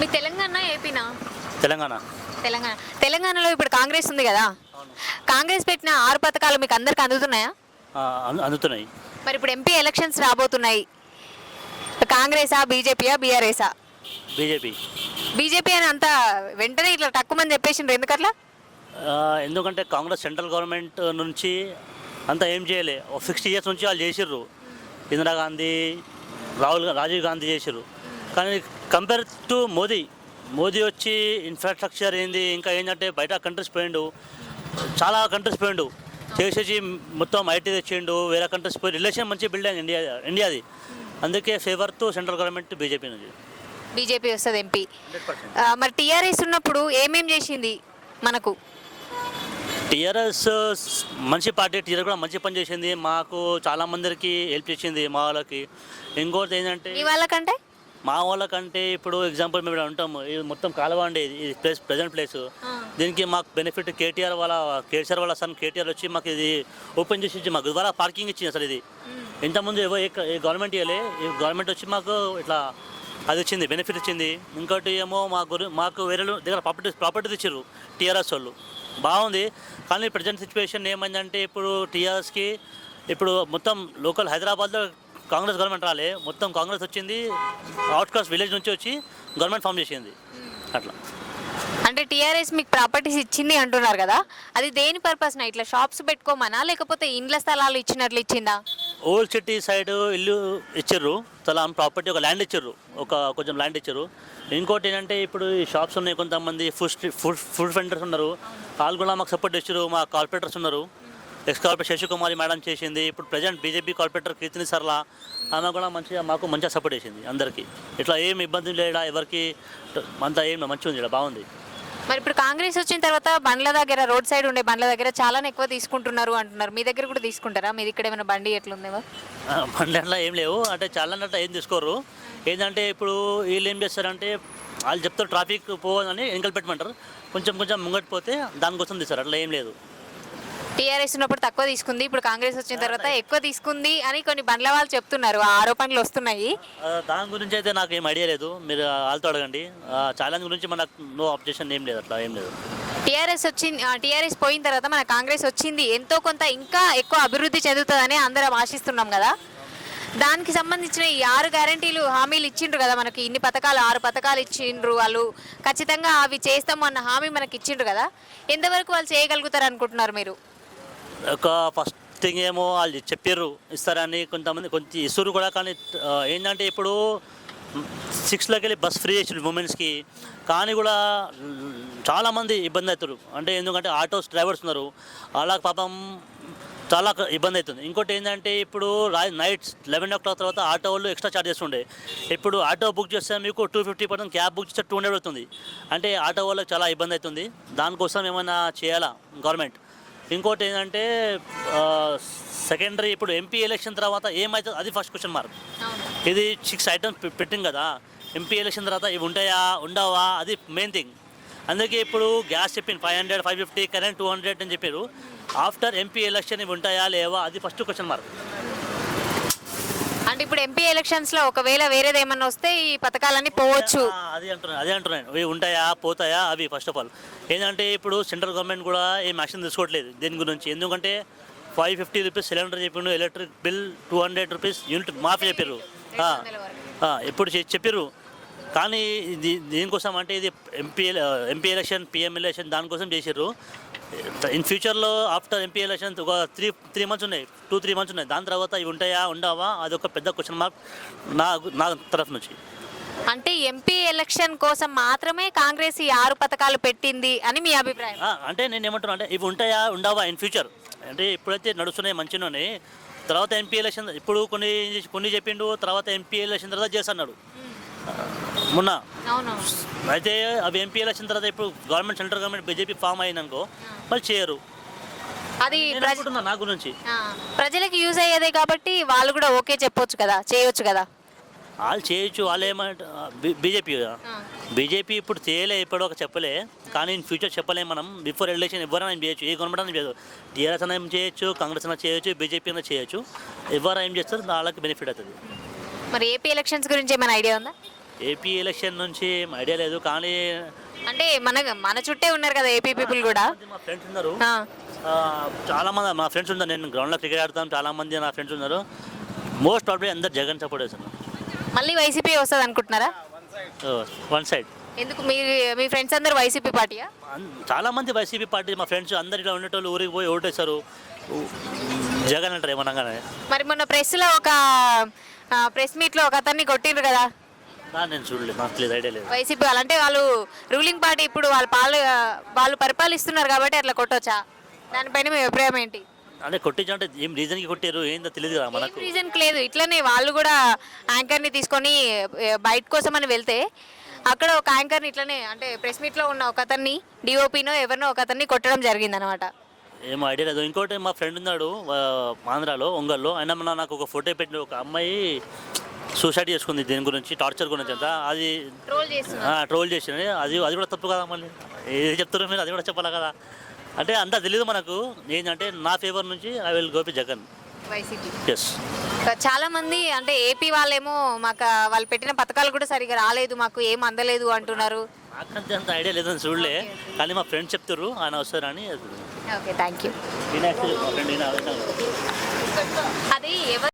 మీ తెలంగాణ ఏపీనా? తెలంగాణ. తెలంగాణ. తెలంగాణలో ఇప్పుడు కాంగ్రెస్ ఉంది కదా? కాంగ్రెస్ పెట్టిన ఆరు పథకాలు మీకు అందరికి అందుతున్నాయా? అందుతున్నాయి. మరి ఇప్పుడు ఎంపీ ఎలక్షన్స్ రాబోతున్నాయి. కాంగ్రెసా బీజేపీయా బీఆర్ఎసా? బీజేపీ. బీజేపీ అని అంత వెంటనే ఇట్లా తక్కువ మంది చెప్పేసిండ్రు ఎందుకట్లా? ఎందుకంటే కాంగ్రెస్ సెంట్రల్ గవర్నమెంట్ నుంచి అంతా ఏం చేయలే. ఒక సిక్స్టీ ఇయర్స్ నుంచి వాళ్ళు చేసిర్రు. ఇందిరాగాంధీ రాహుల్ రాజీవ్ గాంధీ చేసిర్రు. కానీ కంపేర్ టు మోదీ మోదీ వచ్చి ఇన్ఫ్రాస్ట్రక్చర్ ఏంది ఇంకా ఏంటంటే బయట కంట్రీస్ పోయిండు. చాలా కంట్రీస్ పోయిండు. చేసేసి మొత్తం ఐటీ తెచ్చిండు వేరే కంట్రీస్ పోయి రిలేషన్ మంచి బిల్డ్ అయింది ఇండియా ఇండియాది అందుకే favour to central government BJP నుంచి బీజేపీ వస్తుంది ఎంపీ మరి టీఆర్ఎస్ ఉన్నప్పుడు ఏమేం చేసింది మనకు? టీఆర్ఎస్ మంచి పార్టీ టీఆర్ కూడా మంచి పని చేసింది. మాకు చాలా మందికి హెల్ప్ చేసింది మా వాళ్ళకి. ఇంకోటి ఏంటంటే వాళ్ళకంటే? మా వాళ్ళకంటే ఇప్పుడు ఎగ్జాంపుల్ మేము ఇక్కడ ఉంటాము ఇది మొత్తం కాలువ అండి ఇది ప్లేస్ ప్రజెంట్ ప్లేస్ దీనికి మాకు బెనిఫిట్ కేటీఆర్ వాళ్ళ కేసీఆర్ వాళ్ళ సన్ కేటీఆర్ వచ్చి మాకు ఇది ఓపెన్ చేసి ఇచ్చి మాకు ద్వారా పార్కింగ్ ఇచ్చింది అసలు ఇది. ఇంతకుముందు ఏవో గవర్నమెంట్ ఇవ్వలే ఈ గవర్నమెంట్ వచ్చి మాకు ఇట్లా అది ఇచ్చింది బెనిఫిట్ ఇచ్చింది. ఇంకోటి ఏమో మా గురి మాకు వేరే దగ్గర ప్రాపర్టీ ప్రాపర్టీ ఇచ్చారు టీఆర్ఎస్ వాళ్ళు. బాగుంది కానీ ప్రజెంట్ సిచ్యువేషన్ ఏమైందంటే ఇప్పుడు టీఆర్ఎస్కి ఇప్పుడు మొత్తం లోకల్ హైదరాబాద్లో కాంగ్రెస్ గవర్నమెంట్ రాలే మొత్తం కాంగ్రెస్ వచ్చింది అవుట్కాస్ట్ విలేజ్ నుంచి వచ్చి గవర్నమెంట్ ఫామ్ చేసింది. అట్లా. అంటే టీఆర్ఎస్ మీకు ప్రాపర్టీస్ ఇచ్చింది అంటున్నారు కదా అది దేని పర్పస్ నా ఇట్లా షాప్స్ పెట్టుకోమనా లేకపోతే ఇండ్ల స్థలాలు ఇచ్చినట్లు ఇచ్చిందా? ఓల్డ్ సిటీ సైడ్ ఇల్లు ఇచ్చారు చాలా ప్రాపర్టీ ఒక ల్యాండ్ ఇచ్చారు ఒక కొంచెం ల్యాండ్ ఇచ్చారు. ఇంకోటి ఏంటంటే ఇప్పుడు ఈ షాప్స్ ఉన్నాయి కొంతమంది ఫుడ్ స్ట్రీ ఫుడ్ ఫుడ్ వెండర్స్ ఉన్నారు. వాళ్ళు కూడా మాకు సపోర్ట్ ఇచ్చారు మా కార్పొరేటర్స్ ఉన్నారు. ఎక్స్ కార్పొరేటర్ శశికుమారి మేడం చేసింది. ఇప్పుడు ప్రజెంట్ బీజేపీ కార్పొరేటర్ కీర్తిని సర్లా ఆమె కూడా మంచిగా మాకు మంచిగా సపోర్ట్ చేసింది అందరికీ. ఇట్లా ఏం ఇబ్బంది లేడా ఎవరికి? అంతా ఏం మంచిగా ఉంది బాగుంది. మరి ఇప్పుడు కాంగ్రెస్ వచ్చిన తర్వాత బండ్ల దగ్గర రోడ్ సైడ్ ఉండే బండ్ల దగ్గర చాలా ఎక్కువ తీసుకుంటున్నారు అంటున్నారు. మీ దగ్గర కూడా తీసుకుంటారా? మీది ఇక్కడ ఏమైనా బండి ఎట్లుందేమో? బండ్ల ఏం లేవు. అంటే చాలా అట్లా ఏం తీసుకోరు. ఏంటంటే ఇప్పుడు వీళ్ళు ఏం చేస్తారంటే వాళ్ళు చెప్తారు ట్రాఫిక్ పోవాలని వెనకలు పెట్టమంటారు. కొంచెం కొంచెం ముంగటి పోతే దానికోసం తీస్తారు. అట్లా ఏం లేదు. టీఆర్ఎస్ ఉన్నప్పుడు తక్కువ తీసుకుంది ఇప్పుడు కాంగ్రెస్ వచ్చిన తర్వాత ఎక్కువ తీసుకుంది అని కొన్ని బండ్ల వాళ్ళు చెప్తున్నారు. ఆ ఆరోపణలు వస్తున్నాయి. దాని గురించి అయితే నాకు ఏం ఐడియా లేదు. మీరు వాళ్ళతో అడగండి. ఛాలెంజ్ గురించి మనకు నో అబ్జెక్షన్ ఏం లేదు అట్లా ఏం లేదు. టీఆర్ఎస్ వచ్చింది టీఆర్ఎస్ పోయిన తర్వాత మన కాంగ్రెస్ వచ్చింది. ఎంతో కొంత ఇంకా ఎక్కువ అభివృద్ధి చెందుతుందని అందరం ఆశిస్తున్నాం కదా. దానికి సంబంధించిన ఈ ఆరు గ్యారంటీలు హామీలు ఇచ్చిండ్రు కదా మనకి. ఇన్ని పథకాలు ఆరు పథకాలు ఇచ్చిండ్రు వాళ్ళు. ఖచ్చితంగా అవి చేస్తాము అన్న హామీ మనకి ఇచ్చిండ్రు కదా. ఎంతవరకు వాళ్ళు చేయగలుగుతారు అనుకుంటున్నారు మీరు? ఒక ఫస్ట్ థింగ్ ఏమో వాళ్ళు చెప్పారు ఇస్తారని కొంతమంది కొంచెం ఇస్తారు కూడా కానీ ఏంటంటే ఇప్పుడు సిక్స్లోకి వెళ్ళి బస్ ఫ్రీ చేసారు ఉమెన్స్కి కానీ కూడా చాలామంది ఇబ్బంది అవుతారు అంటే ఎందుకంటే ఆటోస్ డ్రైవర్స్ ఉన్నారు. అలా పాపం చాలా ఇబ్బంది అవుతుంది. ఇంకోటి ఏంటంటే ఇప్పుడు నైట్ లెవెన్ ఓ క్లాక్ తర్వాత ఆటో వాళ్ళు ఎక్స్ట్రా చార్జెస్ ఉండే ఇప్పుడు ఆటో బుక్ చేస్తే మీకు two fifty percent cab book చేస్తే టూ హండ్రెడ్ అవుతుంది. అంటే ఆటో వాళ్ళకి చాలా ఇబ్బంది అవుతుంది. దానికోసం ఏమైనా చేయాలా గవర్నమెంట్ ఇంకోటి ఏంటంటే సెకండరీ ఇప్పుడు ఎంపీ ఎలక్షన్ తర్వాత ఏమవుతుంది అది ఫస్ట్ క్వశ్చన్ మార్క్ ఇది సిక్స్ ఐటమ్స్ పెట్టింది కదా ఎంపీ ఎలక్షన్ తర్వాత ఇవి ఉంటాయా ఉండవా అది మెయిన్ థింగ్ అందుకే ఇప్పుడు గ్యాస్ చెప్పింది five hundred five fifty current two hundred అని చెప్పారు. ఆఫ్టర్ ఎంపీ ఎలక్షన్ ఇవి ఉంటాయా లేవా అది ఫస్ట్ క్వశ్చన్ మార్క్ అంటే ఇప్పుడు ఎంపీ ఎలక్షన్స్లో ఒకవేళ వేరేది ఏమన్నా వస్తే ఈ పథకాలన్నీ పోవచ్చు. ఆ, అది అంటున్నాను అదే అంటున్నాను ఇవి ఉంటాయా పోతాయా అవి ఫస్ట్ ఆఫ్ ఆల్ ఏంటంటే ఇప్పుడు సెంట్రల్ గవర్నమెంట్ కూడా ఏం యాక్షన్ తీసుకోవట్లేదు దీని గురించి. ఎందుకంటే ఫైవ్ ఫిఫ్టీ రూపీస్ సిలిండర్ చెప్పిండు electric bill two hundred rupees unit మాఫీ చెప్పారు ఆ, ఆ, ఎప్పుడు చె- చెప్పారు కానీ ఇది దేనికోసం అంటే ఇది MP MP election PM election దానికోసం చేశారు ఇన్ ఫ్యూచర్లో ఆఫ్టర్ ఎంపీ ఎలక్షన్ ఒక త్రీ త్రీ మంత్స్ ఉన్నాయి. టూ త్రీ మంత్స్ ఉన్నాయి. దాని తర్వాత ఇవి ఉంటాయా ఉండవా అది ఒక పెద్ద క్వశ్చన్ మార్క్ నా నా తరఫు నుంచి. అంటే ఎంపీ ఎలక్షన్ కోసం మాత్రమే కాంగ్రెస్ ఈ ఆరు పథకాలు పెట్టింది అని మీ అభిప్రాయం? అంటే నేను ఏమంటున్నా అంటే ఇవి ఉంటాయా ఉండవా ఇన్ ఫ్యూచర్? అంటే ఇప్పుడైతే నడుస్తున్నాయి మంచిగానే తర్వాత ఎంపీ ఎలక్షన్ ఇప్పుడు కొన్ని కొన్ని చెప్పిండు తర్వాత ఎంపీ ఎలక్షన్ తర్వాత చేస్తున్నాడు మొన్న. అయితే అవి ఎంపీ ఎలక్షన్ తర్వాత ఇప్పుడు government central government BJP form అయినాకో మళ్ళీ చేయరు. అది నా గురించి. ప్రజలకు యూజ్ అయ్యేదే కాబట్టి వాళ్ళు కూడా ఓకే చెప్పొచ్చు కదా చేయొచ్చు కదా? వాళ్ళు చేయొచ్చు వాళ్ళు ఏమంట బీజేపీ బీజేపీ ఇప్పుడు చేయలే ఇప్పుడు ఒక చెప్పలే. కానీ ఇన్ ఫ్యూచర్ చెప్పలేం మనం. బిఫోర్ ఎలక్షన్ ఎవరైనా ఏం చేయొచ్చు. ఏ గవర్నమెంట్ అయినా చేయొచ్చు. టీఆర్ఎస్ అయినా ఏం చేయొచ్చు కాంగ్రెస్ అయినా చేయొచ్చు బీజేపీ అయినా చేయొచ్చు. ఎవరు ఏం చేస్తారు వాళ్ళకి బెనిఫిట్ అవుతుంది. మరి ఏపీ ఎలక్షన్స్ గురించి ఏమైనా ఐడియా ఉందా? ఏపీ ఎలక్షన్ నుంచి ఐడియా లేదు. కానీ అంటే మన మన చుట్టే ఉన్నారు కదా ఏపీ పీపుల్ కూడా. మా ఫ్రెండ్స్ ఉన్నారు. ఆ, ఆ, చాలా మంది మా ఫ్రెండ్స్ ఉన్నారు. నేను గ్రౌండ్లో క్రికెట్ ఆడతాను. చాలా మంది నా ఫ్రెండ్స్ ఉన్నారు. మోస్ట్ ప్రాబ్లీ అందరు జగన్ సపోర్ట్ చేస్తున్నారు మళ్ళీ వైసీపీ వస్తుంది అనుకుంటున్నారా? వన్ సైడ్ ఎందుకు? మీ మీ ఫ్రెండ్స్ అందరు వైసీపీ పార్టీయా? చాలా మంది వైసీపీ పార్టీ మా ఫ్రెండ్స్ అందరు ఇలా ఉండేటోళ్ళు ఊరికి పోయి ఓటేస్తారు ఊ- జగన్ అంటారు ఏమనగానే. మరి మొన్న ప్రెస్లో ఒక ప్రెస్ మీట్లో ఒక అతన్ని కొట్టిండ్రు కదా. నేను చూడలేదు నాకు లేదు ఐడియా లేదు. వైసీపీ వాళ్ళు అంటే వాళ్ళు రూలింగ్ పార్టీ ఇప్పుడు వాళ్ళు పాలు వాళ్ళు పరిపాలిస్తున్నారు కాబట్టి అట్లా కొట్టొచ్చా? దానిపైన మీ అభిప్రాయం ఏంటి? అంటే కొట్టించంటే ఏం రీజన్కి కొట్టారు? ఏందో తెలియదు కదా మనకు. రీజన్కి లేదు. ఇట్లనే వాళ్ళు కూడా యాంకర్ని తీసుకొని బయట కోసం అని వెళ్తే అక్కడ ఒక యాంకర్ని ఇట్లనే అంటే ప్రెస్ మీట్లో ఉన్న ఒక అతన్ని డిఓపినో ఎవరినో ఒక అతన్ని కొట్టడం జరిగింది అనమాట ఏం ఐడియా లేదు. ఇంకోటి మా ఫ్రెండ్ ఉన్నాడు ఆ, ఆంధ్రాలో ఒంగోలులో. ఆయన మొన్న నాకు ఒక ఫోటో పెట్టిన ఒక అమ్మాయి సూసైడ్ చేసుకుంది దీని గురించి టార్చర్ గురించి అంతా. అది ట్రోల్ చేసింది. అది అది కూడా తప్పు కదా మళ్ళీ. ఏది చెప్తారో మీరు? అది కూడా చెప్పాలి కదా? అంటే అంతా తెలియదు మనకు. ఏంటంటే నా ఫేవర్ నుంచి ఐ విల్ గోపి జగన్. ఎస్ చాలా మంది అంటే ఏపీ వాళ్ళేమో మాకు వాళ్ళు పెట్టిన పథకాలు కూడా సరిగా రాలేదు మాకు ఏం అందలేదు అంటున్నారు. నాకంతే అంత ఐడియా లేదని చూడలే. కానీ మా ఫ్రెండ్స్ చెప్తారు ఆయన వస్తారని. ఓకే థ్యాంక్ యూ ఫ్రెండ్ అది ఎవరు